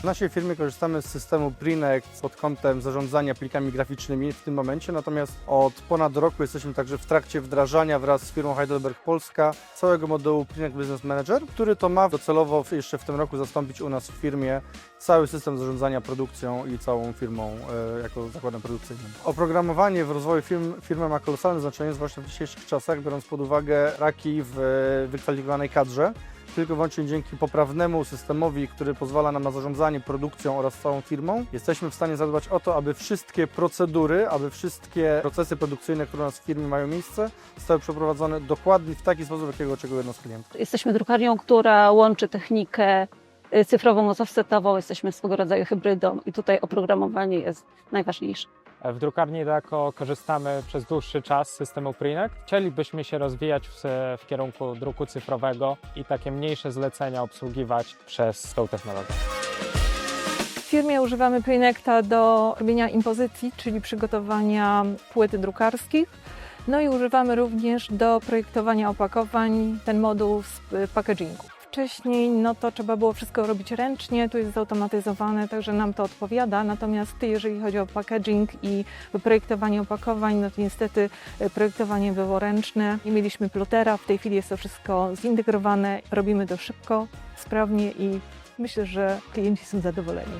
W naszej firmie korzystamy z systemu Prinect pod kątem zarządzania plikami graficznymi w tym momencie, natomiast od ponad roku jesteśmy także w trakcie wdrażania wraz z firmą Heidelberg Polska całego modułu Prinect Business Manager, który to ma docelowo jeszcze w tym roku zastąpić u nas w firmie cały system zarządzania produkcją i całą firmą e, jako zakładem produkcyjnym. Oprogramowanie w rozwoju firm, firmy ma kolosalne znaczenie, zwłaszcza w dzisiejszych czasach, biorąc pod uwagę raki w e, wykwalifikowanej kadrze. Tylko i wyłącznie dzięki poprawnemu systemowi, który pozwala nam na zarządzanie produkcją oraz całą firmą, jesteśmy w stanie zadbać o to, aby wszystkie procedury, aby wszystkie procesy produkcyjne, które u nas w firmie mają miejsce, zostały przeprowadzone dokładnie w taki sposób, jakiego oczekuje nas klient. Jesteśmy drukarnią, która łączy technikę y, cyfrową z offsetową. Jesteśmy swego rodzaju hybrydą i tutaj oprogramowanie jest najważniejsze. W drukarni Deco korzystamy przez dłuższy czas z systemu Prinect. Chcielibyśmy się rozwijać w, w kierunku druku cyfrowego i takie mniejsze zlecenia obsługiwać przez tą technologię. W firmie używamy Prinecta do robienia impozycji, czyli przygotowania płyt drukarskich. No i używamy również do projektowania opakowań, ten moduł z y, packagingu. Wcześniej no to trzeba było wszystko robić ręcznie, tu jest zautomatyzowane, także nam to odpowiada. Natomiast jeżeli chodzi o packaging i projektowanie opakowań, no to niestety y, projektowanie było ręczne. Nie mieliśmy plotera, w tej chwili jest to wszystko zintegrowane, robimy to szybko, sprawnie i myślę, że klienci są zadowoleni.